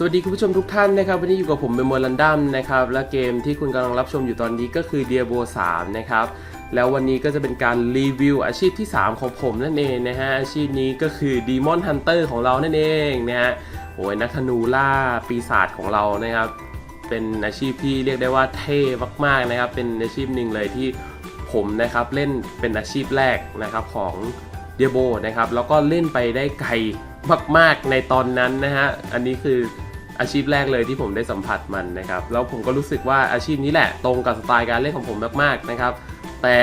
สวัสดีคุณผู้ชมทุกท่านนะครับ วันนี้อยู่กับผมเบมโมลันดัมนะครับ และเกมที่คุณกำลังรับชมอยู่ตอนนี้ก็คือ d i a b o 3 นะครับ แล้ววันนี้ก็จะเป็นการรีวิวอาชีพที่ 3 ของผมนั่นเองนะฮะ อาชีพนี้ก็คือ Demon Hunter ของเรานั่นเองนะฮะโอ้ยนักธนูล่าปีศาจของเรานะครับ เป็นอาชีพที่เรียกได้ว่าเท่มากๆนะครับ เป็นอาชีพหนึ่งเลยที่ผมนะครับเล่นเป็นอาชีพแรกนะครับของเดียโบนะครับ แล้วก็เล่นไปได้ไกลมากๆในตอนนั้นนะฮะ อันนี้คือ อาชีพแรกเลยที่ผมได้สัมผัสมันนะครับ แล้วผมก็รู้สึกว่าอาชีพนี้แหละตรงกับสไตล์การเล่นของผมมากๆนะครับ แต่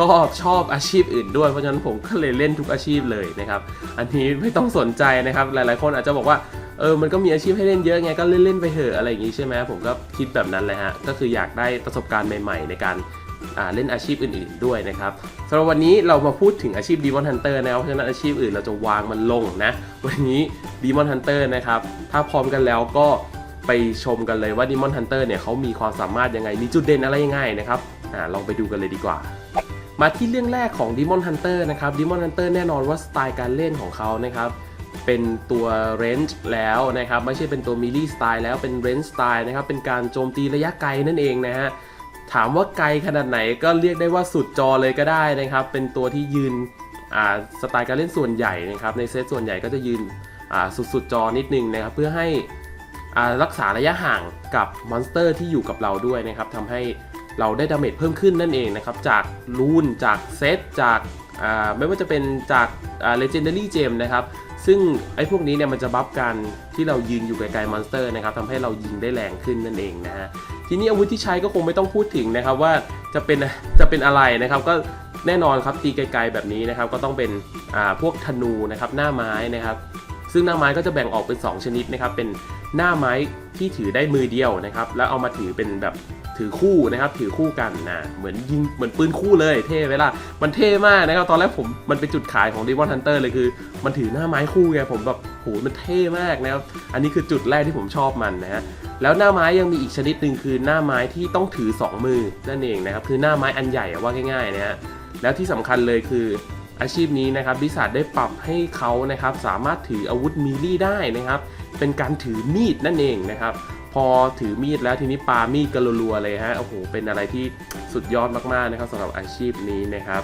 ก็ชอบอาชีพอื่นด้วยเพราะฉะนั้นผมก็เลยเล่นทุกอาชีพเลยนะครับ อันนี้ไม่ต้องสนใจนะครับ หลายๆ คนอาจจะบอกว่าเออ มันก็มีอาชีพให้เล่นเยอะไง ก็เล่นๆไปเถอะอะไรอย่างงี้ใช่ไหมผมก็คิดแบบนั้นเลยฮะ ก็คืออยากได้ประสบการณ์ใหม่ ๆ ในการ เล่นอาชีพอื่น ๆด้วยนะครับสำหรับวันนี้เรามาพูดถึงอาชีพ Demon Hunter นะครับเพราะฉะนั้นอาชีพอื่นเราจะวางมันลงนะ วันนี้ Demon Hunter นะครับ ถ้าพร้อมกันแล้วก็ไปชมกันเลยว่า Demon Hunter เนี่ยเขามีความสามารถยังไง มีจุดเด่นอะไรยังไงนะครับอ่าลองไปดูกันเลยดีกว่า มาที่เรื่องแรกของ Demon Hunter นะครับ Demon Hunter แน่นอนว่าสไตล์การเล่นของเขานะครับเป็นตัว range แล้วนะครับ ไม่ใช่เป็นตัว melee สไตล์แล้วเป็น range สไตล์นะครับ เป็นการโจมตีระยะไกลนั่นเองนะฮะ ถามว่าไกลขนาดไหนก็เรียกได้ว่าสุดจอเลยก็ได้นะครับ เป็นตัวที่ยืนสไตล์การเล่นส่วนใหญ่นะครับ ในเซตส่วนใหญ่ก็จะยืนสุดสุดจอนิดนึงนะครับ เพื่อให้รักษาระยะห่างกับมอนสเตอร์ที่อยู่กับเราด้วยนะครับทำให้เราได้ดาเมจเพิ่มขึ้นนั่นเองนะครับ จากรูนจากเซตจากไม่ว่าจะเป็นจากอ่า legendary gem นะครับ ซึ่งไอ้พวกนี้เนี่ยมันจะบัฟกันที่เรายืนอยู่ไกลๆมอนสเตอร์นะครับทำให้เรายิงได้แรงขึ้นนั่นเองนะฮะ ทีนี้อาวุธที่ใช้ก็คงไม่ต้องพูดถึงนะครับว่าจะเป็นจะเป็นอะไรนะครับ ก็แน่นอนครับตีไกลๆแบบนี้นะครับ ก็ต้องเป็นพวกธนูนะครับหน้าไม้นะครับ ซึ่งหน้าไม้ก็จะแบ่งออกเป็น 2 ชนิดนะครับ เป็นหน้าไม้ที่ถือได้มือเดียวนะครับ แล้วเอามาถือเป็นแบบ ถือคู่นะครับถือคู่กันนะเหมือนยิงเหมือนปืนคู่เลยเท่ไหมล่ะมันเท่มากนะครับตอนแรกผมมันเป็นจุดขายของ Demon Hunter เลยคือ มันถือหน้าไม้คู่ไงผมแบบโหมันเท่มากนะครับอันนี้คือจุดแรกที่ผมชอบมันนะฮะแล้วหน้าไม้ยังมีอีกชนิดหนึ่งคือหน้าไม้ที่ต้องถือ 2 มือนั่นเองนะครับคือหน้าไม้อันใหญ่อะว่าง่ายๆนะฮะแล้วที่สำคัญเลยคืออาชีพนี้นะครับบิษัทได้ปรับให้เขานะครับสามารถถืออาวุธมีลี่ได้นะครับ เป็นการถือมีดนั่นเองนะครับ พอถือมีดแล้วทีนี้ปามีดกันรัวๆเลยฮะโอ้โหเป็นอะไรที่สุดยอดมากๆนะครับสำหรับอาชีพนี้นะครับ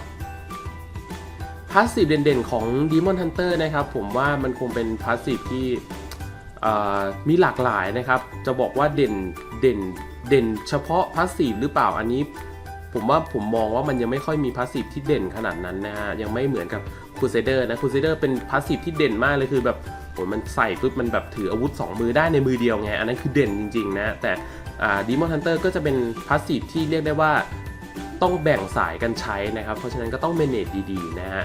พาสซีฟเด่นๆ ของ Demon Hunter นะครับผมว่ามันคงเป็นพาสซีฟที่มีหลากหลายนะครับ จะบอกว่าเด่นเด่นเด่นเฉพาะพาสซีฟหรือเปล่าอันนี้ ผมว่าผมมองว่ามันยังไม่ค่อยมีพาสซีฟที่เด่นขนาดนั้นนะฮะยังไม่เหมือนกับคูเซเดอร์นะคูเซเดอร์เป็นพาสซีฟที่เด่นมากเลยคือแบบ โหมันใส่ปุ๊บมันแบบถืออาวุธ 2 มือได้ในมือเดียวไง อันนั้นคือเด่นจริง ๆ นะ แต่ดีมอนฮันเตอร์ก็จะเป็นพาสซีฟที่เรียกได้ว่าต้องแบ่งสายกันใช้นะครับ เพราะฉะนั้นก็ต้องเมเนจดีๆ นะฮะ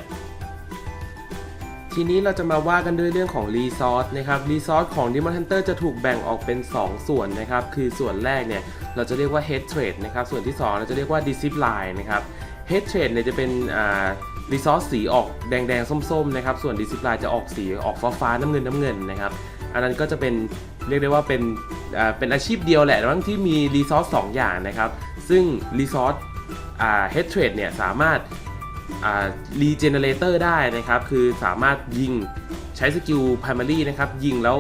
ทีนี้เราจะมาว่ากันด้วยเรื่องของรีซอสนะครับรีซอสของ Demon Hunter จะถูกแบ่งออกเป็น 2 ส่วนนะครับ คือส่วนแรกเนี่ยเราจะเรียกว่า Head Trade นะครับ ส่วนที่ 2 เราจะเรียกว่า Discipline นะครับ Head Trade เนี่ยจะเป็นอ่า รีซอสสีออกแดงๆ ส้มๆนะครับส่วน Discipline จะออกสีออกฟ้าๆน้ำเงินน้ำเงินนะครับอันนั้นก็จะเป็นเรียกได้ว่าเป็นอ่าเป็นอาชีพเดียวแหละทั้งที่มีรีซอสสองอย่างนะครับ ซึ่งรีซอสอ่า Head Trade เนี่ยสามารถรีเจเนเรเตอร์ได้นะครับ คือสามารถยิงใช้สกิล primary นะครับ ยิงแล้ว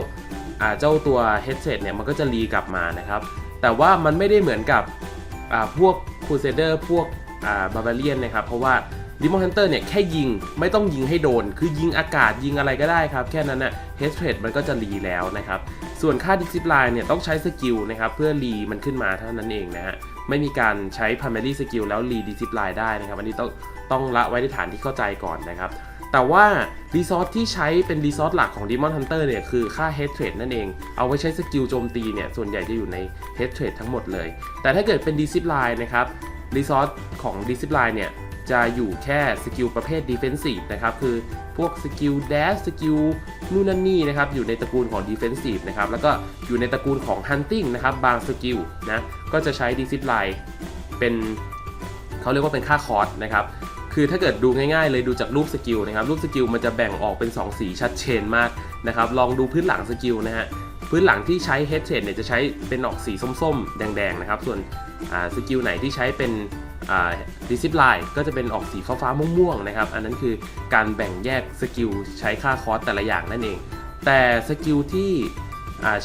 อ่าเจ้าตัว headset เนี่ยมันก็จะรีกลับมานะครับ แต่ว่ามันไม่ได้เหมือนกับอ่าพวก crusader พวกอ่า barbarian นะครับ เพราะว่า demon hunter เนี่ยแค่ยิงไม่ต้องยิงให้โดน คือยิงอากาศยิงอะไรก็ได้ครับ แค่นั้นนะ headset มันก็จะรีแล้วนะครับ ส่วนค่า discipline เนี่ยต้องใช้สกิลนะครับเพื่อรีมันขึ้นมาเท่านั้นเองนะฮะไม่มีการใช้ primary skill แล้ว re discipline ได้นะครับ อันนี้ต้องต้องละไว้ในฐานที่เข้าใจก่อนนะครับแต่ว่ารีซอสที่ใช้เป็นรีซอสหลักของ Demon Hunter เนี่ยคือค่า Head Trade นั่นเอง เอาไว้ใช้สกิลโจมตีเนี่ยส่วนใหญ่จะอยู่ใน Head Trade ทั้งหมดเลย แต่ถ้าเกิดเป็น Discipline นะครับรีซอสของ Discipline เนี่ย จะอยู่แค่สกิลประเภท Defensive นะครับ คือพวกสกิล Dash สกิลนู่นนั่นนี่นะครับ อยู่ในตระกูลของ Defensive นะครับ แล้วก็อยู่ในตระกูลของ Hunting นะครับ บางสกิลนะ ก็จะใช้ Discipline เป็นเขาเรียกว่าเป็นค่าคอร์สนะครับ คือถ้าเกิดดูง่ายๆเลยดูจากรูปสกิลนะครับ รูปสกิลมันจะแบ่งออกเป็น 2 สีชัดเจนมากนะครับ ลองดูพื้นหลังสกิลนะฮะ พื้นหลังที่ใช้ Head Trade เนี่ยจะใช้เป็นออกสีส้มๆ แดงๆ นะครับ ส่วนสกิลไหนที่ใช้เป็น อ่า Discipline ก็จะเป็นออกสีฟ้าๆม่วงๆนะครับ อันนั้นคือการแบ่งแยกสกิลใช้ค่าคอร์สแต่ละอย่างนั่นเอง แต่สกิลที่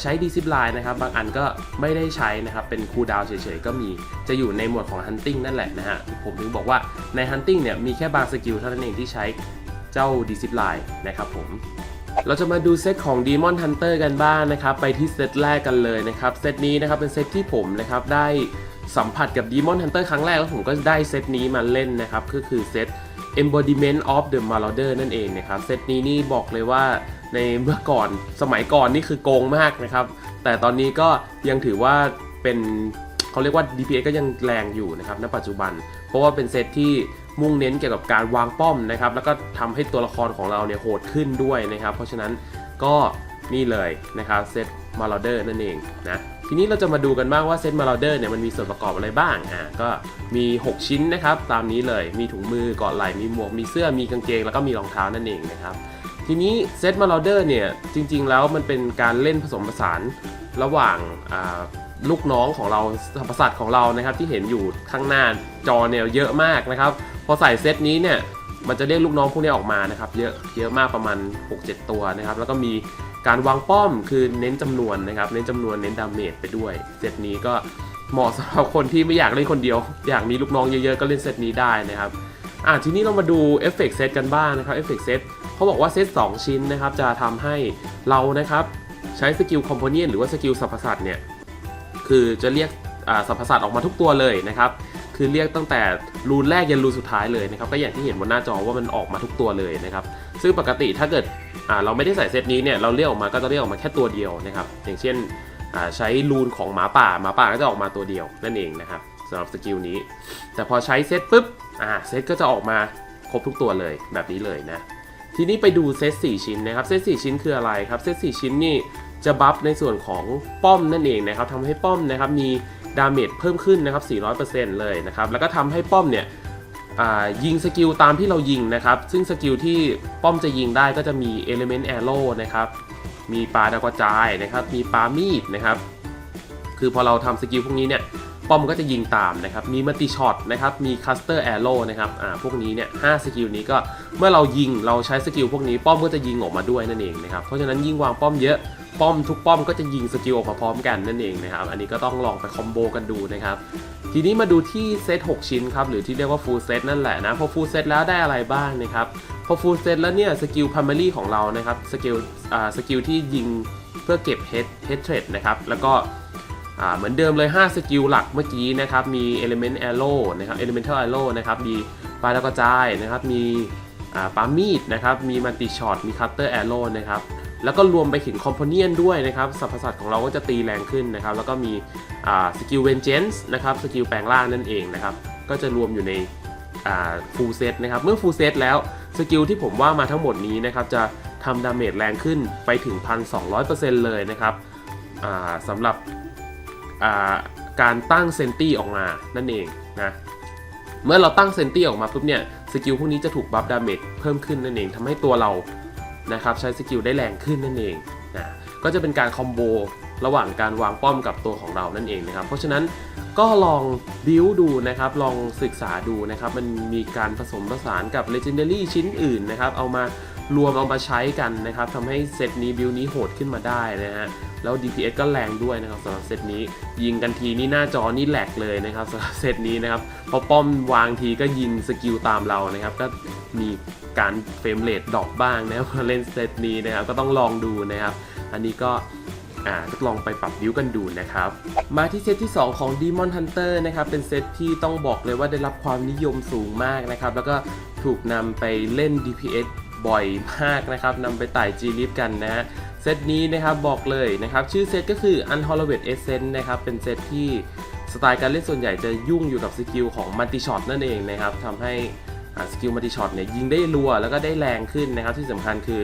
ใช้ดีซิปไลน์นะครับ บางอันก็ไม่ได้ใช้นะครับ เป็นคูดาวเฉยๆ ก็มี จะอยู่ในหมวดของ Hunting นั่นแหละนะฮะ ผมถึงบอกว่าใน Hunting เนี่ยมีแค่บางสกิลเท่านั้นเองที่ใช้เจ้าดีซิปไลน์นะครับผมเราจะมาดูเซตของ Demon Hunter กันบ้างนะครับ ไปที่เซตแรกกันเลยนะครับ เซตนี้นะครับเป็นเซตที่ผมนะครับได้ สัมผัสกับ Demon Hunter ครั้งแรกแล้วผมก็ได้เซตนี้มาเล่นนะครับ ก็คือเซต Embodiment of the Marauder นั่นเองนะครับ เซตนี้นี่บอกเลยว่าในเมื่อก่อนสมัยก่อนนี่คือโกงมากนะครับ แต่ตอนนี้ก็ยังถือว่าเป็นเขาเรียกว่า DPS ก็ยังแรงอยู่นะครับณปัจจุบัน เพราะว่าเป็นเซตที่มุ่งเน้นเกี่ยวกับการวางป้อมนะครับ แล้วก็ทำให้ตัวละครของเราเนี่ยโหดขึ้นด้วยนะครับ เพราะฉะนั้นก็นี่เลยนะครับเซตมาราเดอร์นั่นเองนะ ทีนี้เราจะมาดูกันบ้างว่าเซตมาราเดอร์เนี่ยมันมีส่วนประกอบอะไรบ้างอ่าก็มี 6 ชิ้นนะครับ ตามนี้เลยมีถุงมือเกาะไหล่มีหมวกมีเสื้อมีกางเกง แล้วก็มีรองเท้านั่นเองนะครับทีนี้เซตมาราเดอร์เนี่ยจริง ๆ แล้วมันเป็นการเล่นผสมผสานระหว่างอ่าลูกน้องของเราสัมปสัตว์ของเรานะครับที่เห็นอยู่ข้างหน้าจอเนี่ยเยอะมากนะครับ พอใส่เซตนี้เนี่ยมันจะเรียกลูกน้องพวกนี้ออกมานะครับ เยอะเยอะมากประมาณ 6-7 ตัวนะครับ แล้วก็มี การวางป้อมคือเน้นจำนวนนะครับ เน้นจำนวนเน้นดาเมจไปด้วย เซตนี้ก็เหมาะสำหรับคนที่ไม่อยากเล่นคนเดียว อยากมีลูกน้องเยอะๆ ก็เล่นเซตนี้ได้นะครับ อะทีนี้เรามาดูเอฟเฟกต์เซตกันบ้างนะครับเอฟเฟกต์เซตเขาบอกว่าเซต2 ชิ้นนะครับ จะทำให้เรานะครับใช้สกิลคอมโพเนียนหรือว่าสกิลสัพพสัตว์เนี่ย คือจะเรียกสัพพสัตว์ออกมาทุกตัวเลยนะครับ คือเรียกตั้งแต่รูนแรกยันรูนสุดท้ายเลยนะครับ ก็อย่างที่เห็นบนหน้าจอว่ามันออกมาทุกตัวเลยนะครับ ซึ่งปกติถ้าเกิด เราไม่ได้ใส่เซตนี้เนี่ยเราเรียกออกมาก็จะเรียกออกมาแค่ตัวเดียวนะครับอย่างเช่นใช้รูนของหมาป่าหมาป่าก็จะออกมาตัวเดียวนั่นเองนะครับสำหรับสกิลนี้ แต่พอใช้เซตปุ๊บเซตก็จะออกมาครบทุกตัวเลยแบบนี้เลยนะทีนี้ไปดูเซต4ชิ้นนะครับเซต4ชิ้นคืออะไรครับเซต4ชิ้นนี่จะบัฟในส่วนของป้อมนั่นเองนะครับทำให้ป้อมนะครับมีดาเมจเพิ่มขึ้นนะครับ400%เลยนะครับแล้วก็ทำให้ป้อมเนี่ย ยิงสกิลตามที่เรายิงนะครับ ซึ่งสกิลที่ป้อมจะยิงได้ก็จะมี Element Arrow นะครับ มีปลาดาวกระจายนะครับ มีปลามีดนะครับ คือพอเราทำสกิลพวกนี้เนี่ย ป้อมก็จะยิงตามนะครับ มีมัลติช็อตนะครับ มีคัสเตอร์แอโร่นะครับ อ่า พวกนี้เนี่ยห้าสกิลนี้ก็เมื่อเรายิงเราใช้สกิลพวกนี้ป้อมก็จะยิงออกมาด้วยนั่นเองนะครับ เพราะฉะนั้นยิ่งวางป้อมเยอะ ป้อมทุกป้อมก็จะยิงสกิลออกมาพร้อมกันนั่นเองนะครับ อันนี้ก็ต้องลองไปคอมโบกันดูนะครับ ทีนี้มาดูที่เซต 6 ชิ้นครับ หรือที่เรียกว่าฟูลเซตนั่นแหละนะ พอฟูลเซตแล้วได้อะไรบ้างนะครับ พอฟูลเซตแล้วเนี่ยสกิลพาร์มารีของเรานะครับ สกิลอ่าสกิลที่ยิงเพื่อเก็บเฮดเฮดเทรดนะครับ แล้วก็อ่าเหมือนเดิมเลย 5 สกิลหลักเมื่อกี้นะครับ มี Element Arrow นะครับ Elemental Arrow นะครับ มีปลาดาวกระจายนะครับ มีอ่าปามีดนะครับ มีมัลติช็อต มีคัตเตอร์แอโร่นะครับ แล้วก็รวมไปถึงคอมโพเนียนด้วยนะครับสัพพสัตว์ของเราก็จะตีแรงขึ้นนะครับ แล้วก็มีสกิลเวนเจนส์นะครับสกิลแปลงร่างนั่นเองนะครับ ก็จะรวมอยู่ในฟูลเซตนะครับ เมื่อฟูลเซตแล้วสกิลที่ผมว่ามาทั้งหมดนี้นะครับจะทำดาเมจแรงขึ้นไปถึง 1,200%เลยนะครับสำหรับการตั้งเซนตี้ออกมานั่นเองนะเมื่อเราตั้งเซนตี้ออกมาปุ๊บเนี่ยสกิลพวกนี้จะถูกบัฟดาเมจเพิ่มขึ้นนั่นเองทำให้ตัวเรา นะครับใช้สกิลได้แรงขึ้นนั่นเองนะก็จะเป็นการคอมโบระหว่างการวางป้อมกับตัวของเรานั่นเองนะครับ เพราะฉะนั้นก็ลองบิวดูนะครับ ลองศึกษาดูนะครับ มันมีการผสมผสานกับ Legendary ชิ้นอื่นนะครับ เอามา รวมเอามาใช้กันนะครับทำให้เซตนี้บิวนี้โหดขึ้นมาได้นะฮะแล้ว DPS ก็แรงด้วยนะครับสำหรับเซตนี้ยิงกันทีนี่หน้าจอนี่แหลกเลยนะครับสำหรับเซตนี้นะครับพอป้อมวางทีก็ยิงสกิลตามเรานะครับ ก็มีการเฟรมเรทดรอปบ้างนะครับเล่นเซตนี้นะครับก็ต้องลองดูนะครับ อันนี้ก็อ่าทดลองไปปรับบิวกันดูนะครับ มาที่เซตที่ 2 ของ Demon Hunter นะครับเป็นเซตที่ต้องบอกเลยว่าได้รับความนิยมสูงมากนะครับ แล้วก็ถูกนำไปเล่น DPS บ่อยมากนะครับนำไปไต่ G l i f กันนะฮะเซตนี้นะครับบอกเลยนะครับชื่อเซตก็คือ Unhollowed Essence นะครับเป็นเซตที่สไตล์การเล่นส่วนใหญ่จะยุ่งอยู่กับสกิลของ Multi Shot นั่นเองนะครับทำให้สกิลมัลติช็อตเนี่ยยิงได้รัวแล้วก็ได้แรงขึ้นนะครับที่สำคัญคือ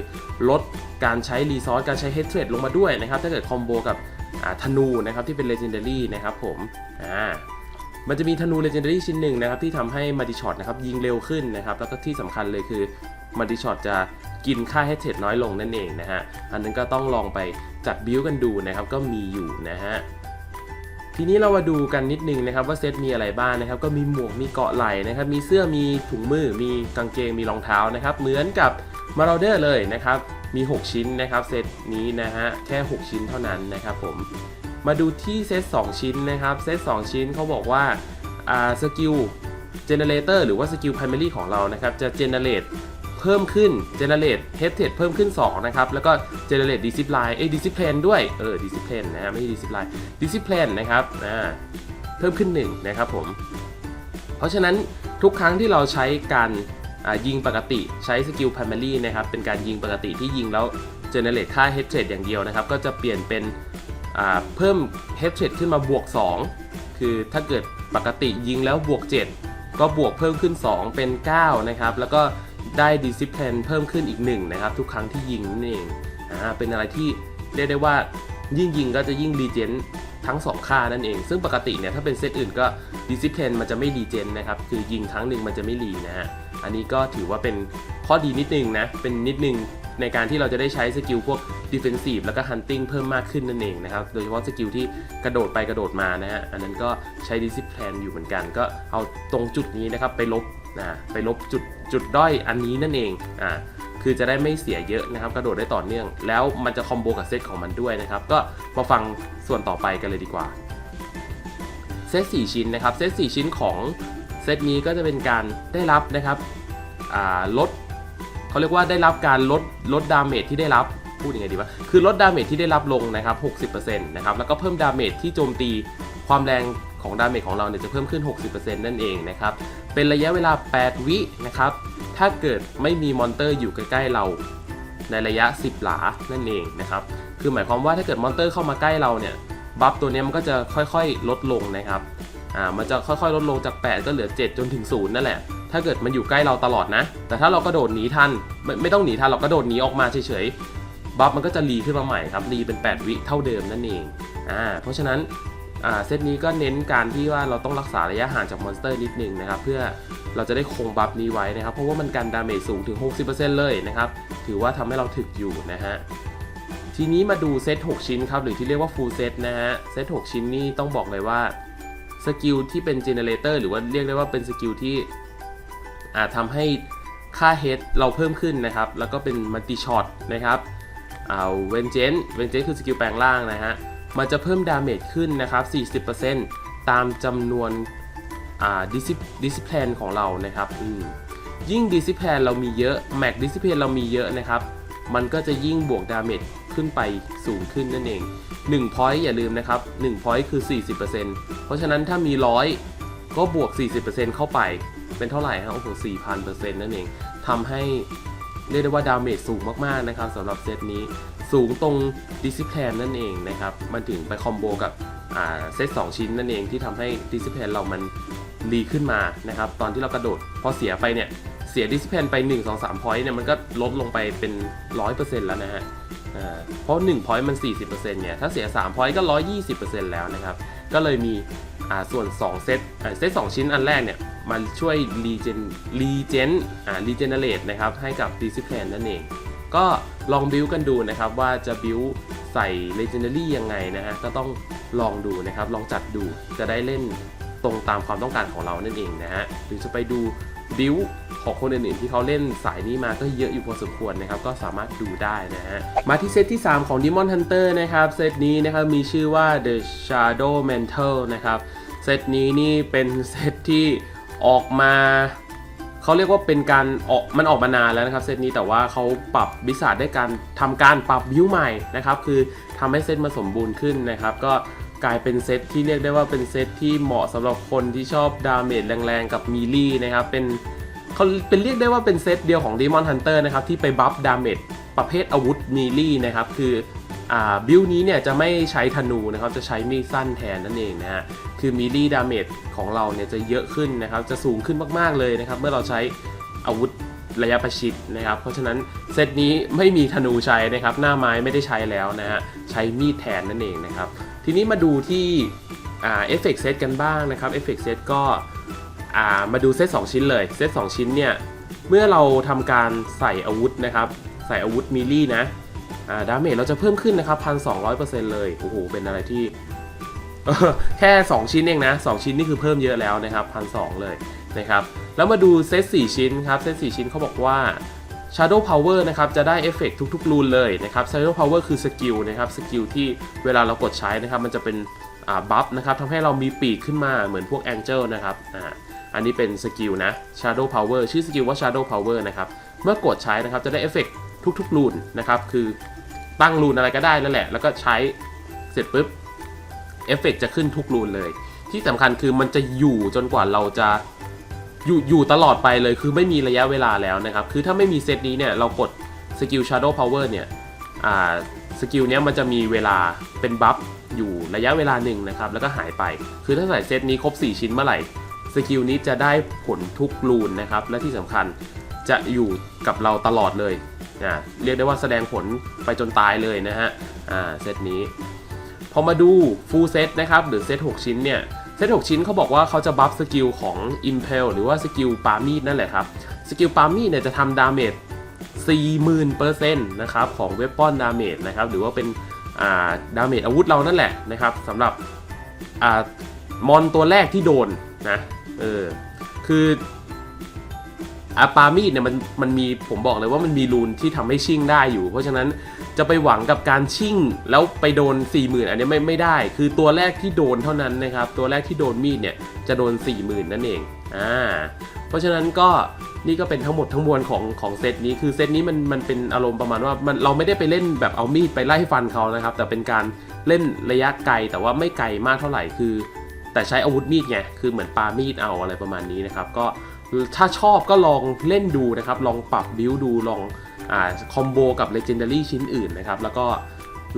ลดการใช้รีซอสการใช้เฮดเทรดลงมาด้วยนะครับถ้าเกิดคอมโบกับธนูนะครับที่เป็น Legendary นะครับผมอ่า มันจะมีธนู Legendary ชิ้นหนึ่งนะครับที่ทำให้มัลติช็อตนะครับยิงเร็วขึ้นนะครับแล้วก็ที่สำคัญเลยคือมัลติช็อตจะกินค่าเฮดเทรดน้อยลงนั่นเองนะฮะอันนั้นก็ต้องลองไปจัดบิวกันดูนะครับก็มีอยู่นะฮะทีนี้เรามาดูกันนิดนึงนะครับว่าเซตมีอะไรบ้างนะครับก็มีหมวกมีเกาะไหล่นะครับมีเสื้อมีถุงมือ มีกางเกงมีรองเท้านะครับเหมือนกับมาราเดอร์เลยนะครับมี 6 ชิ้นนะครับเซตนี้นะฮะแค่ 6 ชิ้นเท่านั้นนะครับผม มาดูที่เซต2ชิ้นนะครับ เซต2ชิ้นเขาบอกว่าสกิลเจเนเรเตอร์หรือว่าสกิล primary ของเรานะครับ จะเจเนเรตเพิ่มขึ้น generate head rate เพิ่มขึ้น 2 นะครับ แล้วก็ generate discipline เอ้ย discipline ด้วย เออ discipline นะฮะไม่ใช่ discipline discipline นะครับอ่าเพิ่มขึ้น 1 นะครับผม เพราะฉะนั้นทุกครั้งที่เราใช้การยิงปกติใช้สกิล primary นะครับ เป็นการยิงปกติที่ยิงแล้ว generate ค่า head rate อย่างเดียวนะครับ ก็จะเปลี่ยนเป็น เพิ่ม head rate ขึ้นมาบวก 2 คือถ้าเกิดปกติยิงแล้วบวก 7 ก็บวกเพิ่มขึ้น 2 เป็น 9 นะครับ แล้วก็ได้ discipline เพิ่มขึ้นอีก 1 นะครับ ทุกครั้งที่ยิงนั่นเองอเป็นอะไรที่เรียกได้ว่ายิ่งยิงก็จะยิ่ง regen ทั้ง 2 ค่านั่นเอง ซึ่งปกติเนี่ยถ้าเป็นเซตอื่นก็ discipline มันจะไม่ regen นะครับ คือยิงครั้งหนึ่งมันจะไม่รีนะฮะ อันนี้ก็ถือว่าเป็นข้อดีนิดนึงนะ เป็นนิดนึง ในการที่เราจะได้ใช้สกิลพวก defensive แล้วก็ hunting เพิ่มมากขึ้นนั่นเองนะครับ โดยเฉพาะสกิลที่กระโดดไปกระโดดมานะฮะ อันนั้นก็ใช้ discipline อยู่เหมือนกัน ก็เอาตรงจุดนี้นะครับไปลบนะไปลบจุดจุดด้อยอันนี้นั่นเองอ่าคือจะได้ไม่เสียเยอะนะครับ กระโดดได้ต่อเนื่อง แล้วมันจะคอมโบกับเซตของมันด้วยนะครับ ก็มาฟังส่วนต่อไปกันเลยดีกว่า เซต4ชิ้นนะครับ เซต4ชิ้นของเซตนี้ก็จะเป็นการได้รับนะครับอ่าลด เขาเรียกว่าได้รับการลดลดดาเมจที่ได้รับพูดยังไงดีวะคือลดดาเมจที่ได้รับลงนะครับ60%นะครับแล้วก็เพิ่มดาเมจที่โจมตีความแรงของดาเมจของเราเนี่ยจะเพิ่มขึ้น 60%นั่นเองนะครับเป็นระยะเวลา 8 วินะครับถ้าเกิดไม่มีมอนเตอร์อยู่ใกล้ๆเราในระยะ 10 หลา นั่นเองนะครับคือหมายความว่าถ้าเกิดมอนเตอร์เข้ามาใกล้เราเนี่ยบัฟตัวนี้มันก็จะค่อยๆ ลดลงนะครับ อ่ามันจะค่อยๆลดลงจาก 8 ก็เหลือ 7 จนถึง 0 นั่นแหละ ถ้าเกิดมันอยู่ใกล้เราตลอดนะ แต่ถ้าเรากระโดดหนีทันไม่ไม่ต้องหนีทันเรากระโดดหนีออกมาเฉยๆ บัฟมันก็จะรีขึ้นมาใหม่ครับ รีเป็น 8 วิเท่าเดิมนั่นเอง อ่า เพราะฉะนั้น อ่า เซตนี้ก็เน้นการที่ว่าเราต้องรักษาระยะห่างจากมอนสเตอร์นิดนึงนะครับ เพื่อเราจะได้คงบัฟนี้ไว้นะครับ เพราะว่ามันกันดาเมจสูงถึง 60%เลยนะครับ ถือว่าทำให้เราถึกอยู่นะฮะทีนี้มาดูเซต6ชิ้นครับหรือที่เรียกว่า full set นะฮะ เซต6ชิ้นนี่ต้องบอกเลยว่า สกิลที่เป็น generator หรือว่าเรียกได้ว่าเป็นสกิลที่อาจทำให้ค่า head เราเพิ่มขึ้นนะครับ แล้วก็เป็น multi shot นะครับเอาเวนเจนเวนเจนคือสกิลแปลงร่างนะฮะ มันจะเพิ่มดาเมจขึ้นนะครับ 40%ตามจำนวนอ่า discipline ของเรานะครับอืมยิ่ง discipline เรามีเยอะ max discipline เรามีเยอะนะครับ มันก็จะยิ่งบวกดาเมจ ขึ้นไปสูงขึ้นนั่นเอง1 point อย่าลืมนะครับ1 point คือ 40%เพราะฉะนั้นถ้ามี 100 ก็บวก 40%เข้าไปเป็นเท่าไหร่ฮะโอ้โห4,000%นั่นเองทำให้เรียกได้ว่าดาเมจสูงมากๆนะครับสำหรับเซตนี้สูงตรง Discipline นั่นเองนะครับมันถึงไปคอมโบกับเซต2ชิ้นนั่นเองที่ทำให้ Discipline เรามันรีขึ้นมานะครับตอนที่เรากระโดดพอเสียไปเนี่ยเสีย Discipline ไป 1 2 3 point เนี่ยมันก็ลดลงไปเป็น 100%แล้วนะฮะ เพราะ1 point มัน 40%เนี่ย ถ้าเสีย 3 point ก็ 120%แล้วนะครับ ก็เลยมีส่วน 2 เซตเซต 2 ชิ้นอันแรกเนี่ย มันช่วย regen regen อ่า regenerate นะครับ ให้กับ Discipline นั่นเอง ก็ลองบิวกันดูนะครับ ว่าจะบิวใส่ Legendary ยังไงนะฮะ ก็ต้องลองดูนะครับ ลองจัดดูจะได้เล่นตรงตามความต้องการของเรานั่นเองนะฮะ หรือจะไปดู บิวของคนอื่นๆที่เขาเล่นสายนี้มาก็เยอะอยู่พอสมควรนะครับ ก็สามารถดูได้นะฮะ มาที่เซตที่ 3 ของ Demon Hunter นะครับ เซตนี้นะครับมีชื่อว่า The Shadow Mantle นะครับ เซตนี้นี่เป็นเซตที่ออกมาเขาเรียกว่าเป็นการออกมันออกมานานแล้วนะครับเซตนี้แต่ว่าเขาปรับบิสาดได้การทำการปรับบิวใหม่นะครับคือทำให้เซตมาสมบูรณ์ขึ้นนะครับ ก็ กลายเป็นเซตที่เรียกได้ว่าเป็นเซตที่เหมาะสำหรับคนที่ชอบดาเมจแรงๆ กับมีลี่นะครับ เป็นเขาเป็นเรียกได้ว่าเป็นเซตเดียวของ Demon Hunter นะครับ ที่ไปบัฟดาเมจประเภทอาวุธมีลี่นะครับ คืออบิลนี้เนี่ยจะไม่ใช้ธนูนะครับ จะใช้มีดสั้นแทนนั่นเองนะฮะ คือมีลี่ดาเมจของเราเนี่ยจะเยอะขึ้นนะครับ จะสูงขึ้นมากๆเลยนะครับ เมื่อเราใช้อาวุธระยะประชิดนะครับ เพราะฉะนั้นเซตนี้ไม่มีธนูใช้นะครับ หน้าไม้ไม่ได้ใช้แล้วนะฮะ ใช้มีดแทนนั่นเองนะครับ ทีนี้มาดูที่เอฟเฟกเซตกันบ้างนะครับเอฟเฟกเซตก็มาดูเซต2 ชิ้นเลยเซต2 ชิ้นเนี่ย เมื่อเราทำการใส่อาวุธนะครับ ใส่อาวุธมีลี่นะดาเมจเราจะเพิ่มขึ้นนะครับ1,200%เเลย โอ้โห เป็นอะไรที่ แค่ 2 ชิ้นเองนะ 2 ชิ้นนี่คือเพิ่มเยอะแล้วนะครับพันสเลยนะครับ แล้วมาดูเซต4ชิ้นครับ เซต4ชิ้นเขาบอกว่า Shadow Power นะครับจะได้เอฟเฟกต์ทุกๆรูนเลยนะครับ Shadow Power คือสกิลนะครับสกิลที่เวลาเรากดใช้นะครับมันจะเป็นบัฟนะครับทำให้เรามีปีกขึ้นมาเหมือนพวก Angel นะครับอ่าอันนี้เป็นสกิลนะ Shadow Power ชื่อสกิลว่า Shadow Power นะครับเมื่อกดใช้นะครับจะได้เอฟเฟกต์ทุกๆรูนนะครับคือตั้งรูนอะไรก็ได้นั่นแหละ แล้วก็ใช้เสร็จปุ๊บเอฟเฟกต์จะขึ้นทุกรูนเลย ที่สำคัญคือมันจะอยู่จนกว่าเราจะ อยู่อยู่ตลอดไปเลยคือไม่มีระยะเวลาแล้วนะครับ คือถ้าไม่มีเซตนี้เนี่ยเรากดสกิล Shadow Power เนี่ยอ่าสกิลเนี้ยมันจะมีเวลาเป็นบัฟอยู่ระยะเวลาหนึ่งนะครับ แล้วก็หายไป คือถ้าใส่เซตนี้ครบ 4 ชิ้นเมื่อไหร่สกิลนี้จะได้ผลทุกรูนนะครับ และที่สำคัญจะอยู่กับเราตลอดเลยอ่าเรียกได้ว่าแสดงผลไปจนตายเลยนะฮะอ่าเซตนี้ พอมาดู full set นะครับหรือเซต6 ชิ้นเนี่ย ซต6ชิ้นเขาบอกว่าเขาจะบัฟสกิลของ Impel หรือว่าสกิลปามีดนั่นแหละครับ สกิลปามีดเนี่ยจะทำดาเมจ40,000%นะครับของเวปอนดาเมจนะครับหรือว่าเป็นาดาเมจอาวุธเรานั่นแหละนะครับสำหรับอมอนตัวแรกที่โดนนะเออคือ อาปามีดเนี่ยมันมันมีผมบอกเลยว่ามันมีรูนที่ทำให้ชิ่งได้อยู่ เพราะฉะนั้นจะไปหวังกับการชิ่งแล้วไปโดน 40,000 อันนี้ไม่ไม่ได้ คือตัวแรกที่โดนเท่านั้นนะครับ ตัวแรกที่โดนมีดเนี่ยจะโดน 40,000 นั่นเองอ่าเพราะฉะนั้นก็นี่ก็เป็นทั้งหมดทั้งมวลของของเซตนี้คือเซตนี้มันมันเป็นอารมณ์ประมาณว่ามันเราไม่ได้ไปเล่นแบบเอามีดไปไล่ฟันเขานะครับ แต่เป็นการเล่นระยะไกลแต่ว่าไม่ไกลมากเท่าไหร่คือ แต่ใช้อาวุธมีดไงคือเหมือนปามีดเอาอะไรประมาณนี้นะครับก็ ถ้าชอบก็ลองเล่นดูนะครับ ลองปรับบิวดูลองอคอมโบกับ Legendary ชิ้นอื่นนะครับ แล้วก็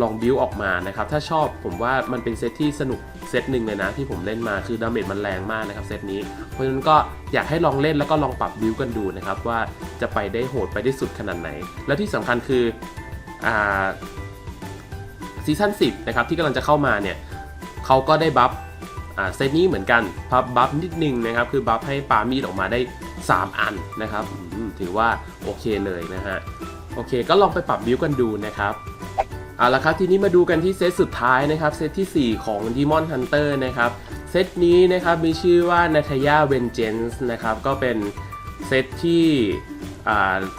ลองบิวออกมานะครับ ถ้าชอบผมว่ามันเป็นเซตที่สนุกเซตหนึ่งเลยนะที่ผมเล่นมาคือดาเมจมันแรงมากนะครับเซตนี้ เพราะฉะนั้นก็อยากให้ลองเล่นแล้วก็ลองปรับบิวกันดูนะครับ ว่าจะไปได้โหดไปได้สุดขนาดไหน และที่สำคัญคือซีซั่น10นะครับที่กำลังจะเข้ามาเนี่ยเขาก็ได้บัฟ เซตนี้เหมือนกันพับบัฟนิดนึงนะครับ คือบัฟให้ปามีดออกมาได้ 3 อันนะครับ ถือว่าโอเคเลยนะฮะ โอเค ก็ลองไปปรับบิวกันดูนะครับเอาละครับทีนี้มาดูกันที่เซตสุดท้ายนะครับ เซตทีสี่4 ของ Demon Hunter นะครับ เซตนี้นะครับมีชื่อว่า Nataya Vengeance นะครับ ก็เป็นเซตที่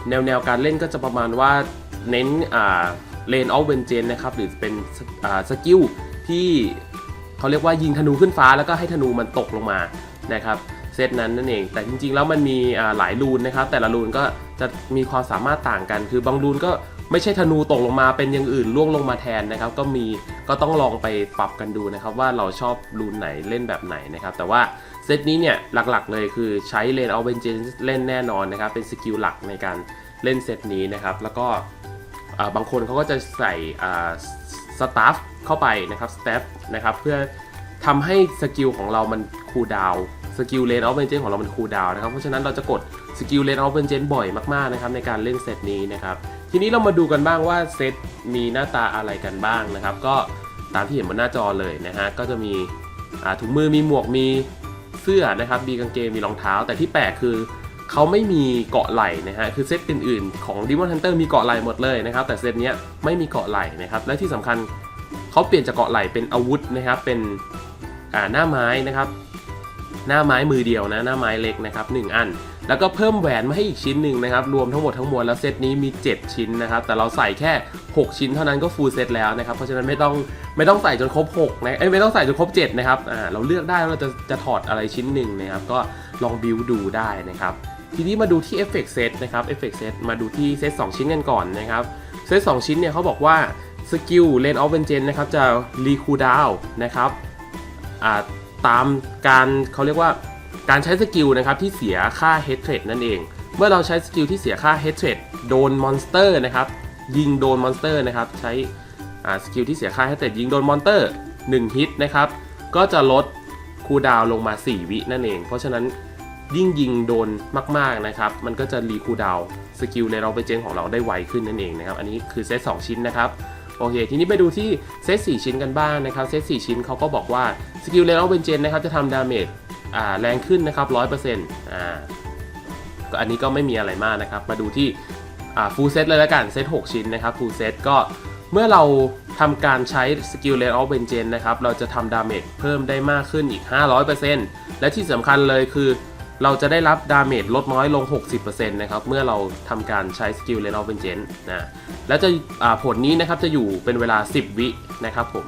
แนวแนวการเล่นก็จะประมาณว่าเน้นอ่า Lane of Vengeance นะครับ หรือเป็นสกิลที่ เขาเรียกว่ายิงธนูขึ้นฟ้าแล้วก็ให้ธนูมันตกลงมานะครับเซตนั้นนั่นเอง แต่จริงๆแล้วมันมีหลายรูนนะครับ แต่ละรูนก็จะมีความสามารถต่างกัน คือบางรูนก็ไม่ใช่ธนูตกลงมาเป็นอย่างอื่นล่วงลงมาแทนนะครับ ก็มีก็ต้องลองไปปรับกันดูนะครับ ว่าเราชอบรูนไหนเล่นแบบไหนนะครับ แต่ว่าเซตนี้เนี่ยหลักๆเลยคือใช้เลนเอาเวนเจนเล่นแน่นอนนะครับ เป็นสกิลหลักในการเล่นเซตนี้นะครับ แล้วก็บางคนเขาก็จะใส่ สตาฟเข้าไปนะครับสเตาฟนะครับเพื่อทำให้สกิลของเรามันคูลดาวสกิลเลนออฟเวนเจนของเรามันคูลดาวนะครับเพราะฉะนั้นเราจะกดสกิลเลนออฟเวนเจนบ่อยมากๆนะครับในการเล่นเซตนี้นะครับทีนี้เรามาดูกันบ้างว่าเซตมีหน้าตาอะไรกันบ้างนะครับ ก็ตามที่เห็นบนหน้าจอเลยนะฮะก็จะมีถุงมือมีหมวกมีเสื้อนะครับมีกางเกงมีรองเท้า แต่ที่แปลกคือ เขาไม่มีเกาะไหล่นะฮะคือเซตอื่นๆของ Demon Hunter มีเกาะไหล่หมดเลยนะครับ แต่เซตนี้ไม่มีเกาะไหล่นะครับ และที่สำคัญเขาเปลี่ยนจากเกาะไหล่เป็นอาวุธนะครับ เป็นอ่าหน้าไม้นะครับ หน้าไม้มือเดียวนะ หน้าไม้เล็กนะครับหนึ่งอัน แล้วก็เพิ่มแหวนมาให้อีกชิ้นหนึ่งนะครับ รวมทั้งหมดทั้งมวลแล้วเซตนี้มี 7 ชิ้นนะครับ แต่เราใส่แค่ 6 ชิ้นเท่านั้นก็ฟูลเซตแล้วนะครับ เพราะฉะนั้นไม่ต้องไม่ต้องใส่จนครบ6นะเอ้ยไม่ต้องใส่จนครบ7นะครับ อ่า เราเลือกได้ว่าเราจะจะถอดอะไรชิ้นหนึ่งนะครับ ก็ลองบิวดูได้นะครับ ทีนี้มาดูที่ Effect Set นะครับ Effect Set มาดูที่เซต2ชิ้นกันก่อนนะครับ เซต2ชิ้นเนี่ยเขาบอกว่าสกิล Lane of Vengeance นะครับจะรีคูดาวนะครับตามการเขาเรียกว่าการใช้สกิลนะครับที่เสียค่า Head Trade นั่นเอง เมื่อเราใช้สกิลที่เสียค่า Head Trade โดนมอนสเตอร์นะครับยิงโดนมอนสเตอร์นะครับใช้สกิลที่เสียค่า Head Trade ยิงโดนมอนสเตอร์1ฮิตนะครับก็จะลดคูดาวลงมา 4 วินั่นเอง เพราะฉะนั้น ยิ่งยิงโดนมากๆนะครับ มันก็จะรีคูดาวสกิลในเราไปเจนของเราได้ไวขึ้นนั่นเองนะครับ อันนี้คือเซต2ชิ้นนะครับโอเค ทีนี้ไปดูที่เซต4ชิ้นกันบ้างนะครับ เซต4ชิ้นเขาก็บอกว่าสกิลเลนเอาเบนเจนนะครับจะทำดาเมจอ่าแรงขึ้นนะครับ100%อ่าก็อันนี้ก็ไม่มีอะไรมากนะครับ มาดูที่อ่าฟูลเซตเลยล้วกันเซต6 ชิ้นนะครับฟูลเซตก็เมื่อเราทำการใช้สกิลเลนเอาเบนเจนนะครับ เราจะทำดาเมจเพิ่มได้มากขึ้นอีก 500%และที่สำคัญเลยคือ เราจะได้รับดาเมจลดน้อยลง 60%นะครับ เมื่อเราทำการใช้สกิลเลนอ f เ e นเจนนะ แล้วจะผลนี้นะครับจะอยู่เป็นเวลา 10 วินะครับผม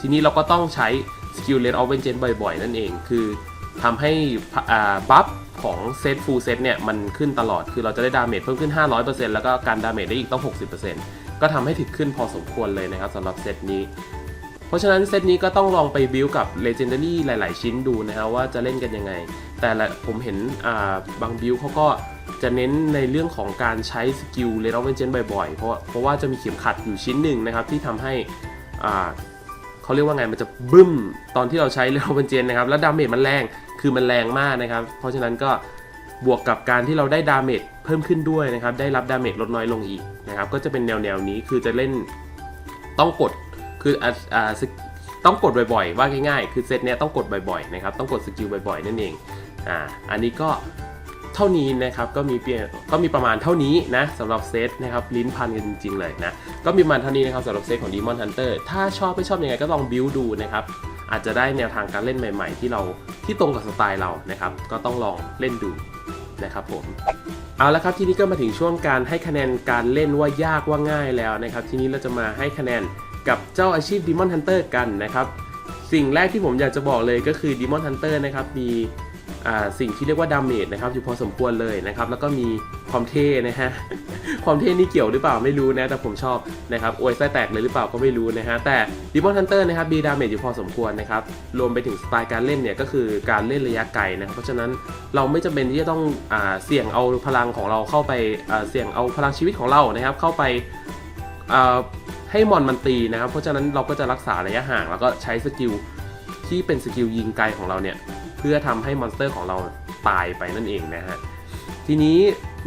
ทีนี้เราก็ต้องใช้สกิลเลนอ f เ e นเจนบ่อยๆ นั่นเอง คือทำให้บัฟของเซตฟูลเซตเนี่ยมันขึ้นตลอด คือเราจะได้ดาเมจเพิ่มขึ้น 500%แล้วก็การดาเมจได้อีกต้อง 60%ก็ทำให้ถึกขึ้นพอสมควรเลยนะครับสำหรับเซตนี้ ราะฉะนั้นเซตนี้ก็ต้องลองไปบิวกับ Legendary หลาย ๆ ชิ้นดูนะครับว่าจะเล่นกันยังไง แต่ละผมเห็นาบางบิวเขาก็จะเน้นในเรื่องของการใช้สกิลเลนอ f เ e นเจนบ่อย ๆ เพราะเพราะว่าจะมีเข็มขัดอยู่ชิ้นหนึ่งนะครับที่ทำให้เขาเรียกว่าไงมันจะบึ้มตอนที่เราใช้เลนอ f เ e นเจนนะครับแล้วดาเมจมันแรงคือมันแรงมากนะครับ เพราะฉะนั้นก็บวกกับการที่เราได้ดาเมจเพิ่มขึ้นด้วยนะครับ ได้รับดาเมจลดน้อยลงอีกนะครับ ก็จะเป็นแนวแนวๆนี้คือจะเล่นต้องกด คืออ่าอ่าต้องกดบ่อยๆ ว่าง่ายๆ คือเซตเนี้ยต้องกดบ่อยๆ นะครับ ต้องกดสกิลบ่อยๆ นั่นเอง อ่า อันนี้ก็เท่านี้นะครับ ก็มีเพียงก็มีประมาณเท่านี้นะสำหรับเซตนะครับลิ้นพันกันจริงๆ เลยนะ ก็มีประมาณเท่านี้นะครับสำหรับเซตของ Demon Hunter ถ้าชอบไม่ชอบยังไงก็ลองบิวดูนะครับ อาจจะได้แนวทางการเล่นใหม่ ๆ ที่เราที่ตรงกับสไตล์เรา นะครับ ก็ต้องลองเล่นดูนะครับผมเอาละครับทีนี้ก็มาถึงช่วงการให้คะแนนการเล่นว่ายากว่าง่ายแล้วนะครับ ทีนี้เราจะมาให้คะแนน กับเจ้าอาชีพ Demon Hunter กันนะครับ สิ่งแรกที่ผมอยากจะบอกเลยก็คือ Demon Hunter นะครับ มีสิ่งที่เรียกว่าดาเมจนะครับอยู่พอสมควรเลยนะครับ แล้วก็มีความเท่นะฮะ ความเท่นี่เกี่ยวหรือเปล่าไม่รู้นะ แต่ผมชอบนะครับอวยไส้แตกเลยหรือเปล่าก็ไม่รู้นะฮะ แต่ Demon Hunter นะครับมีดาเมจอยู่พอสมควรนะครับ รวมไปถึงสไตล์การเล่นเนี่ยก็คือการเล่นระยะไกลนะเพราะฉะนั้นเราไม่จำเป็นที่จะต้องอเสี่ยงเอาพลังของเราเข้าไปเสี่ยงเอาพลังชีวิตของเรานะครับเข้าไป ให้มอนมันตีนะครับ เพราะฉะนั้นเราก็จะรักษาระยะห่าง แล้วก็ใช้สกิลที่เป็นสกิลยิงไกลของเราเนี่ย เพื่อทำให้มอนสเตอร์ของเราตายไปนั่นเองนะฮะ ทีนี้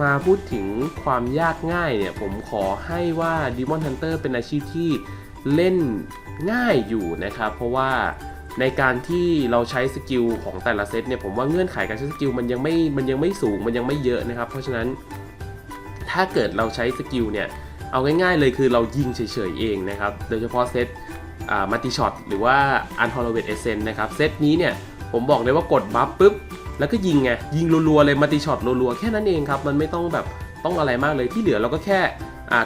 มาพูดถึงความยากง่ายเนี่ย ผมขอให้ว่า Demon Hunter เป็นอาชีพที่เล่นง่ายอยู่นะครับ เพราะว่าในการที่เราใช้สกิลของแต่ละเซตเนี่ยผมว่าเงื่อนไขการใช้สกิลมันยังไม่มันยังไม่สูงมันยังไม่เยอะนะครับ เพราะฉะนั้นถ้าเกิดเราใช้สกิลเนี่ย เอาง่ายๆเลยคือเรายิงเฉยๆเองนะครับ โดยเฉพาะเซตมัลติช็อตหรือว่า u n h o l o w e d Essence นะครับ เซตนี้เนี่ยผมบอกเลยว่ากดบัฟปุ๊บ แล้วก็ยิงไง ยิงรัวๆเลยมัลติช็อตรัวๆ แค่นั้นเองครับ มันไม่ต้องแบบต้องอะไรมากเลยที่เหลือเราก็แค่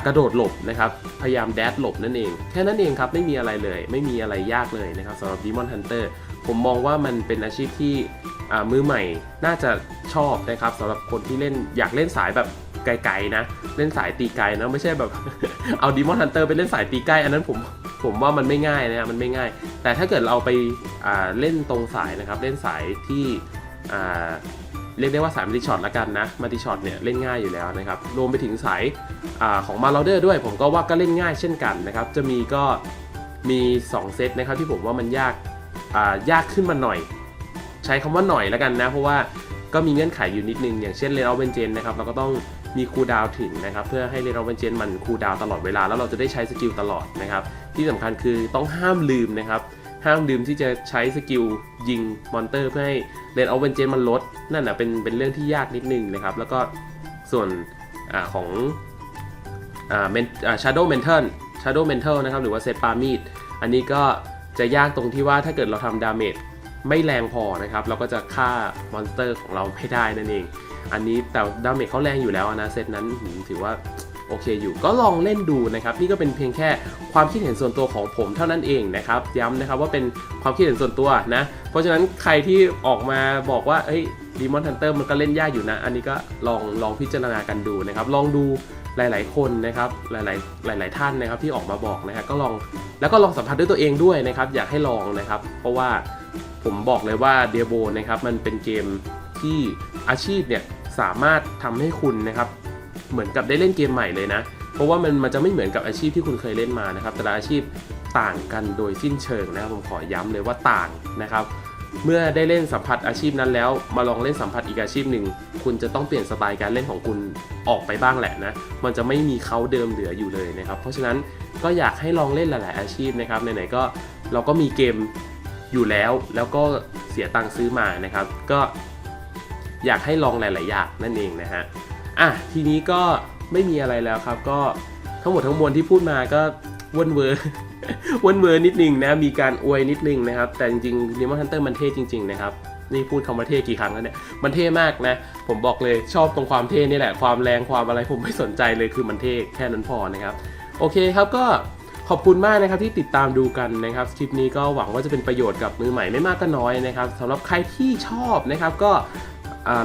กระโดดหลบนะครับ พยายามแดดหลบนั่นเอง แค่นั้นเองครับ ไม่มีอะไรเลย ไม่มีอะไรยากเลยนะครับสำหรับ Demon Hunter ผมมองว่ามันเป็นอาชีพที่มือใหม่น่าจะชอบนะครับสำหรับคนที่เล่นอยากเล่นสายแบบ ไกลๆนะ เล่นสายตีไกลนะไม่ใช่แบบเอา Demon Hunter ไปเล่นสายตีใกล้อันนั้นผมผมว่ามันไม่ง่ายนะมันไม่ง่าย แต่ถ้าเกิดเราไปาเล่นตรงสายนะครับ เล่นสายที่เรียกได้ว่าสายมัลติช็อตละกันนะมัลติช็อตเนี่ยเล่นง่ายอยู่แล้วนะครับรวมไปถึงสายอาของมาล a เดอร์ด้วย ผมก็ว่าก็เล่นง่ายเช่นกันนะครับ จะมีก็มี 2 เซตนะครับที่ผมว่ามันยากายากขึ้นมาหน่อย ใช้คำว่าหน่อยแล้วกันนะ เพราะว่าก็มีเงื่อนไขอยู่นิดนึง อย่างเช่นเรนเอาเวนเจนนะครับเราก็ต้อง มีคูลดาวถึงนะครับเพื่อให้เรนเอเวนเจนมันคูลดาวตลอดเวลา แล้วเราจะได้ใช้สกิลตลอดนะครับที่สำคัญคือต้องห้ามลืมนะครับห้ามลืมที่จะใช้สกิลยิงมอนเตอร์เพื่อให้เรนเอาเวนเจนมันลด นั่นนะเป็นเป็นเรื่องที่ยากนิดนึงนะครับ แล้วก็ส่วนอของอ่าเมนอ่า Shadow Mental Shadow Mental นะครับหรือว่าเซตปามีดอันนี้ก็จะยากตรงที่ว่าถ้าเกิดเราทำดาเมจไม่แรงพอนะครับ เราก็จะฆ่ามอนสเตอร์ของเราไม่ได้นั่นเอง อันนี้แต่ดาเมจเขาแรงอยู่แล้วนะเซตนั้นถือว่าโอเคอยู่ก็ลองเล่นดูนะครับ นี่ก็เป็นเพียงแค่ความคิดเห็นส่วนตัวของผมเท่านั้นเองนะครับ ย้ำนะครับว่าเป็นความคิดเห็นส่วนตัวนะ เพราะฉะนั้นใครที่ออกมาบอกว่าเฮ้ยดีมอนทันเตอร์มันก็เล่นยากอยู่นะ อันนี้ก็ลองลองพิจารณากันดูนะครับ ลองดูหลาย ๆ คนนะครับหลาย ๆ หลาย ๆ ท่านนะครับที่ออกมาบอกนะครับก็ลองแล้วก็ลองสัมผัสด้วยตัวเองด้วยนะครับ อยากให้ลองนะครับ เพราะว่าผมบอกเลยว่าเดียโบนะครับมันเป็นเกม ที่อาชีพเนี่ยสามารถทำให้คุณนะครับเหมือนกับได้เล่นเกมใหม่เลยนะ เพราะว่ามันมันจะไม่เหมือนกับอาชีพที่คุณเคยเล่นมานะครับ แต่ละอาชีพต่างกันโดยสิ้นเชิงนะครับผมขอย้ำเลยว่าต่างนะครับ เมื่อได้เล่นสัมผัสอาชีพนั้นแล้ว มาลองเล่นสัมผัสอีกอาชีพหนึ่งคุณจะต้องเปลี่ยนสไตล์การเล่นของคุณออกไปบ้างแหละนะมันจะไม่มีเขาเดิมเหลืออยู่เลยนะครับ เพราะฉะนั้นก็อยากให้ลองเล่นหลาย ๆ อาชีพนะครับไหนๆก็เราก็มีเกมอยู่แล้วแล้วก็เสียตังค์ซื้อมานะครับ ก็ อยากให้ลองหลาย ๆ อย่างนั่นเองนะฮะอะทีนี้ก็ไม่มีอะไรแล้วครับ ก็ทั้งหมดทั้งมวลที่พูดมาก็วนเวอร์วนเวอร์นิดนึงนะ มีการอวยนิดนึงนะครับ แต่จริงๆ Demon Hunter มันเท่จริง ๆ นะครับนี่พูดคำว่าเท่กี่ครั้งแล้วเนี่ย มันเท่มากนะ ผมบอกเลยชอบตรงความเท่นี่แหละ ความแรงความอะไรผมไม่สนใจเลยคือมันเท่แค่นั้นพอนะครับ โอเคครับก็ขอบคุณมากนะครับที่ติดตามดูกันนะครับคลิปนี้ก็หวังว่าจะเป็นประโยชน์กับมือใหม่ไม่มากก็น้อยนะครับสำหรับใครที่ชอบนะครับก็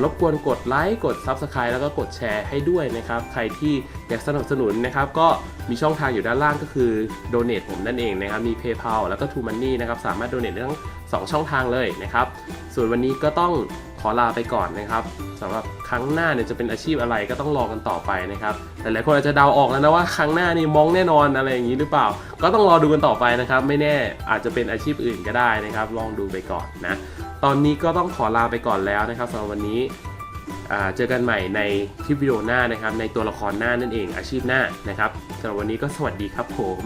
รบกวนกดไลค์กด Subscribe แล้วก็กดแชร์ให้ด้วยนะครับ ใครที่อยากสนับสนุนนะครับ ก็มีช่องทางอยู่ด้านล่างก็คือ Donate ผมนั่นเองนะครับ มี PayPal แล้วก็ t o Money นะครับ สามารถ Donate ได้ทั้ง 2 ช่องทางเลยนะครับ ส่วนวันนี้ก็ต้อง อลาไปก่อนนะครับสำหรับครั้งหน้าเนี่ยจะเป็นอาชีพอะไรก็ต้องรอกันต่อไปนะครับหลายคนอาจจะเดาออกแล้วนะว่าครั้งหน้านี่มองแน่นอนอะไรอย่างนี้หรือเปล่า ก็ต้องรอดูกันต่อไปนะครับ ไม่แน่อาจจะเป็นอาชีพอื่นก็ได้นะครับ ลองดูไปก่อนนะตอนนี้ก็ต้องขอลาไปก่อนแล้วนะครับสำหรับวันนี้เจอกันใหม่ในคลิปวิดีโอหน้านะครับ ในตัวละครหน้านั่นเองอาชีพหน้านะครับสำหรับวันนี้ก็สวัสดีครับผม